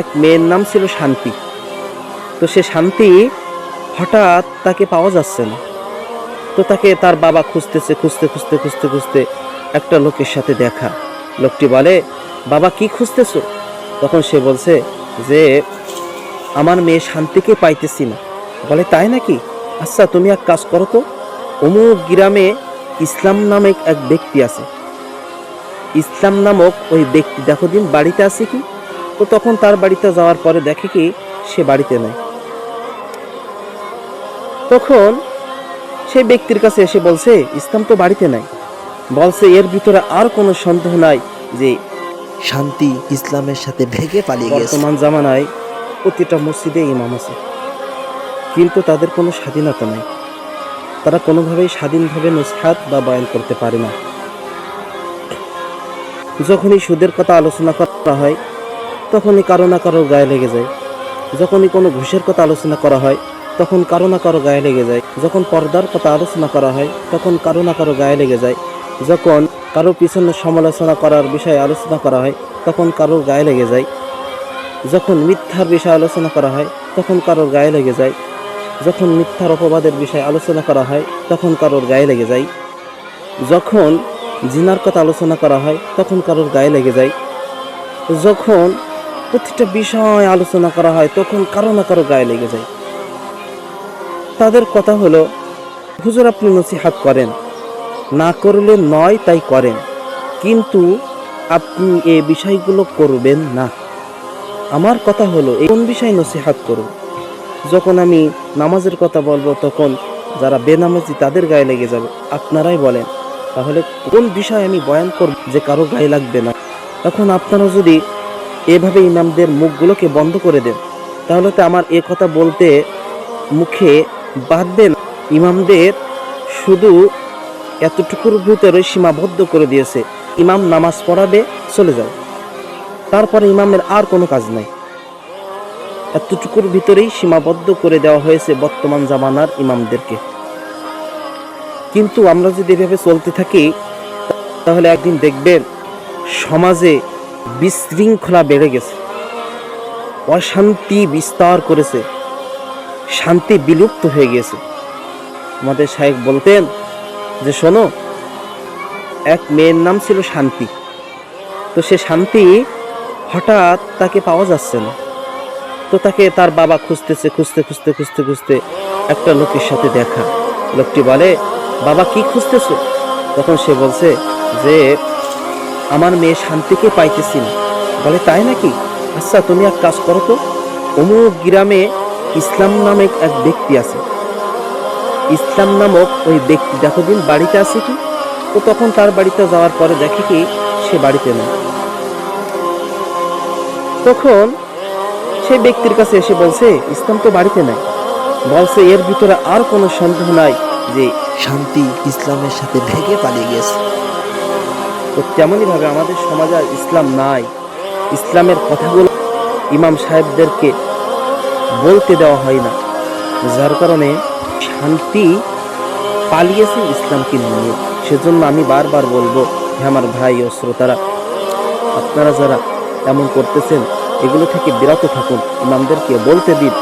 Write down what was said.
এক মেয়ের নাম ছিল শান্তি। তো সে শান্তি হঠাৎ তাকে পাওয়া যাচ্ছে না। তো তাকে তার বাবা খুঁজতেছে, খুঁজতে খুঁজতে খুঁজতে খুঁজতে একটা লোকের সাথে দেখা। লোকটি বলে, বাবা, কি খুঁজতেছো? তখন সে বলছে যে, আমার মেয়ে শান্তিকে পাইতেছি না। বলে, তাই নাকি? আচ্ছা তুমি এক কাজ করো তো। অমুক গ্রামে ইসলাম নামক এক ব্যক্তি আছে। ইসলাম নামক ওই ব্যক্তি দেখো দিন, বাড়িতে আছে কি? তো তখন তার বাড়িতে যাওয়ার পরে দেখে কি সে বাড়িতে নেই। তখন সেই ব্যক্তির কাছে এসে বলছে ইসলাম তো বাড়িতে নাই। বলছে এর ভিতরে আর কোনো সন্দেহ নাই যে শান্তি ইসলামের সাথে ভেগে পালিয়ে গেছে। বর্তমান জামানায় প্রতিটা মসজিদে ইমাম আছে। কিন্তু তাদের কোনো স্বাধীনতা নাই। তারা কোনোভাবেই স্বাধীনভাবে নসিহাত বা বয়ান করতে পারে না। যখনই সুদের কথা আলোচনা করা হয় তখনই কারও না কারোর গায়ে লেগে যায়। যখনই কোনো ঘুষের কথা আলোচনা করা হয়, তখন কারও না কারও গায়ে লেগে যায়। যখন পর্দার কথা আলোচনা করা হয়, তখন কারও না কারও গায়ে লেগে যায়। যখন কারও পিছনে সমালোচনা করার বিষয়ে আলোচনা করা হয়, তখন কারোর গায়ে লেগে যায়। যখন মিথ্যার বিষয়ে আলোচনা করা হয়, তখন কারোর গায়ে লেগে যায়। যখন মিথ্যার অপবাদের বিষয়ে আলোচনা করা হয়, তখন কারোর গায়ে লেগে যায়। যখন জিনার কথা আলোচনা করা হয়, তখন কারোর গায়ে লেগে যায়। যখন প্রতিটা বিষয় আলোচনা করা হয়, তখন কারও না কারও গায়ে লেগে যায়। তাদের কথা হলো, হুজুর আপনি নসিহাত করেন। না করলে নয় তাই করেন। কিন্তু আপনি এই বিষয়গুলো করবেন না। আমার কথা হলো, এই কোন বিষয় নসিহাত করুন? যখন আমি নামাজের কথা বলব, তখন যারা বেনামাজি তাদের গায়ে লেগে যাবে। আপনারাই বলেন, তাহলে কোন বিষয় আমি বয়ান করব যে কারও গায়ে লাগবে না? এখন আপনারা যদি এভাবে ইমামদের মুখগুলোকে বন্ধ করে দেন। তাহলে তো আমার এ কথা বলতে মুখে বাঁধবেন ইমামদের শুধু এতটুকুর ভিতরে সীমাবদ্ধ করে দিয়েছে। ইমাম নামাজ পড়াবে, চলে যাও। তারপরে ইমামের আর কোনো কাজ নাই। এতটুকুর ভিতরেই সীমাবদ্ধ করে দেওয়া হয়েছে বর্তমান জামানার ইমামদেরকে। কিন্তু আমরা যদি এভাবে চলতে থাকি, তাহলে একদিন দেখবেন সমাজে বিশৃঙ্খলা বেড়ে গেছে। অশান্তি বিস্তার করেছে। শান্তি বিলুপ্ত হয়ে গেছে। আমাদের শাহেক বলতেন যে, শোনো, এক মেয়ের নাম ছিল শান্তি। তো সে শান্তি হঠাৎ তাকে পাওয়া যাচ্ছে না। তো তাকে তার বাবা খুঁজতেছে, খুঁজতে খুঁজতে খুঁজতে খুঁজতে একটা লোকের সাথে দেখা। লোকটি বলে, বাবা, কি খুঁজতেছো? তখন সে বলছে যে আমার মেয়ে শান্তিকে পাইতেছি না। বলে, তাই নাকি? আচ্ছা তুমি এক কাজ করো তো। অমুক গ্রামে ইসলাম নামক এক ব্যক্তি আছে। ইসলাম নামক ওই ব্যক্তি দেখো দিন বাড়িতে আছে কি, তো তখন তার বাড়িতে যাওয়ার পরে দেখে কি সে বাড়িতে নেই। তখন সেই ব্যক্তির কাছে এসে বলছে, ইসলাম তো বাড়িতে নাই। বলছে, এর ভিতরে আর কোনো সন্দেহ নাই যে শান্তি ইসলামের সাথে ভেঙে পালিয়ে গেছে। তো তেমনই ভাবে আমাদের সমাজে ইসলাম নাই। ইসলামের কথাগুলো ইমাম সাহেবদেরকে বলতে দেওয়া হয় না। যার কারণে শান্তি পালিয়েছে ইসলামকে নিয়ে। সেজন্য আমি বারবার বলব, হে আমার ভাই ও শ্রোতারা, আপনারা যারা এমন করতেছেন, এগুলো থেকে বিরত থাকুন। ইমামদেরকে বলতে দিন।